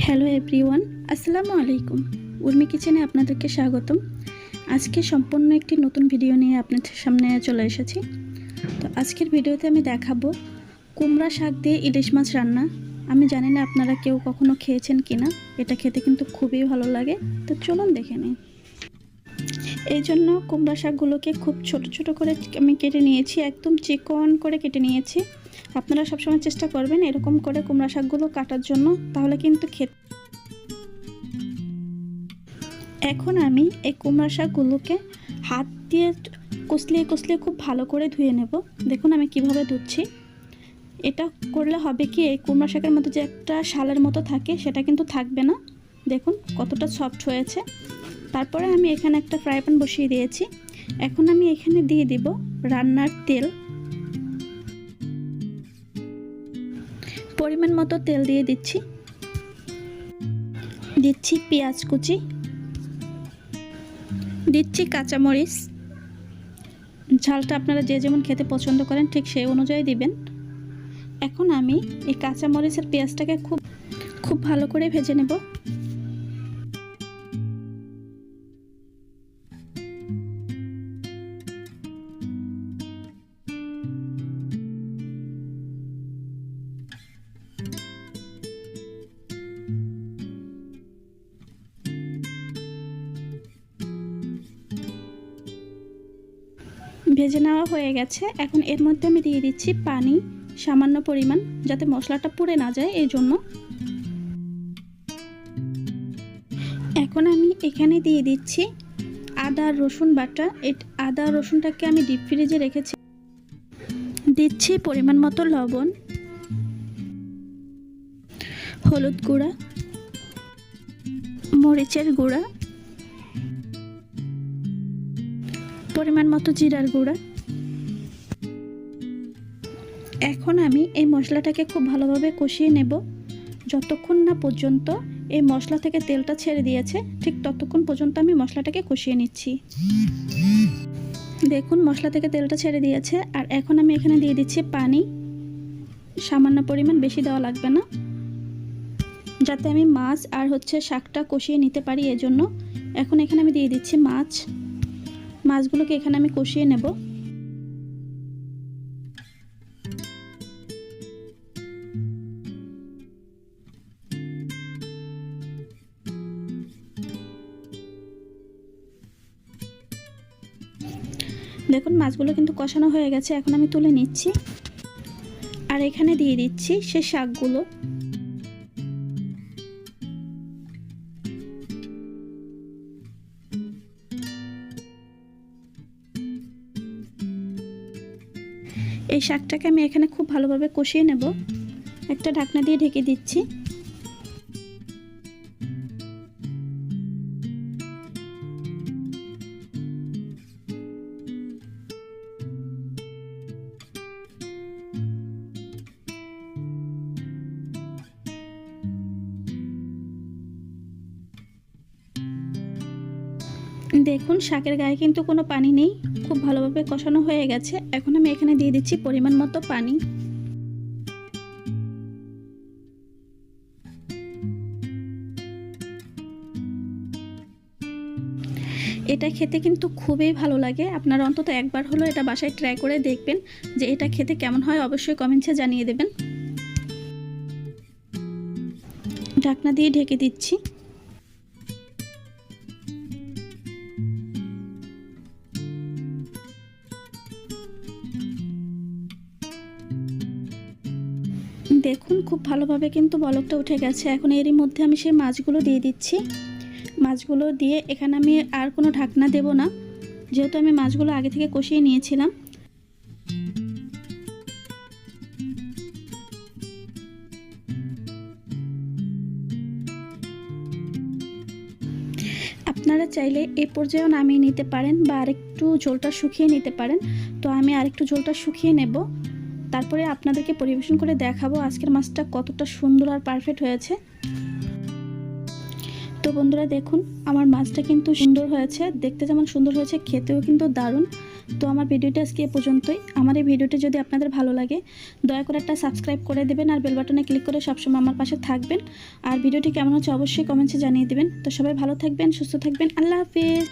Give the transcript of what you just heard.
Hello everyone, আসসালামু আলাইকুম। উর্মি কিচেনে আপনাদেরকে স্বাগতম। আজকে সম্পূর্ণ একটি নতুন ভিডিও নিয়ে আপনাদের সামনে চলে এসেছি। তো আজকের ভিডিওতে আমি দেখাবো কুমড়া শাক দিয়ে ইলিশ মাছ রান্না। আমি জানি না আপনারা কেউ কখনো খেয়েছেন কি না এটা খেতে কিন্তু খুবই ভালো লাগে। তো চলুন দেখে নিই। এই জন্য কুমড়া শাকগুলোকে খুব ছোট ছোট করে আমি কেটে নিয়েছি, একদম চিকন করে কেটে নিয়েছি। আপনারা সবসময় চেষ্টা করবেন এরকম করে কুমড়া শাকগুলো কাটার জন্য, তাহলে কিন্তু খেতে এখন আমি এই কুমড়া শাকগুলোকে হাত দিয়ে কষলিয়ে কষলিয়ে খুব ভালো করে ধুয়ে নেব। দেখুন আমি কীভাবে ধুচ্ছি। এটা করলে হবে কি, এই কুমড়া শাকের মধ্যে যে একটা শালের মতো থাকে, সেটা কিন্তু থাকবে না। দেখুন কতটা সফট হয়েছে। তারপরে আমি এখানে একটা ফ্রাই প্যান বসিয়ে দিয়েছি। এখন আমি এখানে দিয়ে দিব রান্নার তেল। পরিমাণ মতো তেল দিয়ে দিচ্ছি। দিচ্ছি পেঁয়াজ কুচি। দিচ্ছি কাঁচামরিচ। ঝালটা আপনারা যে যেমন খেতে পছন্দ করেন ঠিক সেই অনুযায়ী দিবেন। এখন আমি এই কাঁচামরিচের পেঁয়াজটাকে খুব খুব ভালো করে ভেজে নেব। ভেজে নেওয়া হয়ে গেছে। এখন এর মধ্যে আমি দিয়ে দিচ্ছি পানি, সামান্য পরিমাণ, যাতে মশলাটা পুড়ে না যায় এই জন্য। এখন আমি এখানে দিয়ে দিচ্ছি আদা, রসুন বাটা। আদা, রসুনটাকে আমি ডিপ ফ্রিজে রেখেছি। দিচ্ছি পরিমাণ মতো লবণ, হলুদ গুঁড়া, মরিচের গুঁড়া পরিমাণ মতো জিরার গুঁড়া। এখন আমি এই মশলাটাকে খুব ভালোভাবে কষিয়ে নেব। যতক্ষণ না পর্যন্ত এই মশলা থেকে তেলটা ছেড়ে দিয়েছে, ঠিক ততক্ষণ পর্যন্ত আমি মশলাটাকে কষিয়ে নিচ্ছি। দেখুন, মশলা থেকে তেলটা ছেড়ে দিয়েছে, আর এখন আমি এখানে দিয়ে দিচ্ছি পানি। সামান্য পরিমাণ বেশি দেওয়া লাগবে না। যাতে আমি মাছ আর হচ্ছে শাকটা কষিয়ে নিতে পারি এজন্য। এখন এখানে আমি দিয়ে দিচ্ছি মাছ। মাছগুলোকে এখানে আমি কষিয়ে নেব। দেখুন, মাছগুলো কিন্তু কষানো হয়ে গেছে। এখন আমি তুলে নিচ্ছি। আর এখানে দিয়ে দিচ্ছি সে শাকগুলো। এই শাকটাকে আমি এখানে খুব ভালোভাবে কষিয়ে নেব। একটা ঢাকনা দিয়ে ঢেকে দিচ্ছি। দেখুন, শাকের গায়ে কিন্তু কোনো পানি নেই। খুব ভালোভাবে কষানো হয়ে গেছে। এখন আমি এখানে দিয়ে দিচ্ছি পরিমাণ মতো পানি। এটা খেতে কিন্তু খুবই ভালো লাগে। আপনারা অন্তত একবার হলো এটা বাসায় ট্রাই করে দেখবেন যে এটা খেতে কেমন হয়। অবশ্যই কমেন্টসে জানিয়ে দেবেন। ঢাকনা দিয়ে ঢেকে দিচ্ছি। দেখুন, খুব ভালোভাবে কিন্তু বলকটা উঠে গেছে। এখন এরই মধ্যে আমি সেই মাছগুলো দিয়ে দিচ্ছি। মাছগুলো দিয়ে এখানে আমি আর কোনো ঢাকনা দেব না। যেহেতু আমি মাছগুলো আগে থেকে কষিয়ে নিয়েছিলাম। আপনারা চাইলে এ পর্যায়েও নামিয়ে নিতে পারেন বা আরেকটু ঝোলটা শুকিয়ে নিতে পারেন। তো আমি আরেকটু ঝোলটা শুকিয়ে নেব। তারপরে আপনাদেরকে পরিবেশন করে দেখাবো আজকের মাছটা কতটা সুন্দর আর পারফেক্ট হয়েছে। তো বন্ধুরা দেখুন, আমার মাছটা কিন্তু সুন্দর হয়েছে, দেখতে যেমন সুন্দর হয়েছে, খেতেও কিন্তু দারুণ। তো আমার ভিডিওটা আজকে এ পর্যন্তই। আমার এই ভিডিওটি যদি আপনাদের ভালো লাগে, দয়া করে একটা সাবস্ক্রাইব করে দেবেন আর বেল বাটনে ক্লিক করে সবসময় আমার পাশে থাকবেন। আর ভিডিওটি কেমন হচ্ছে অবশ্যই কমেন্টসে জানিয়ে দেবেন। তো সবাই ভালো থাকবেন, সুস্থ থাকবেন। আল্লাহ হাফিজ।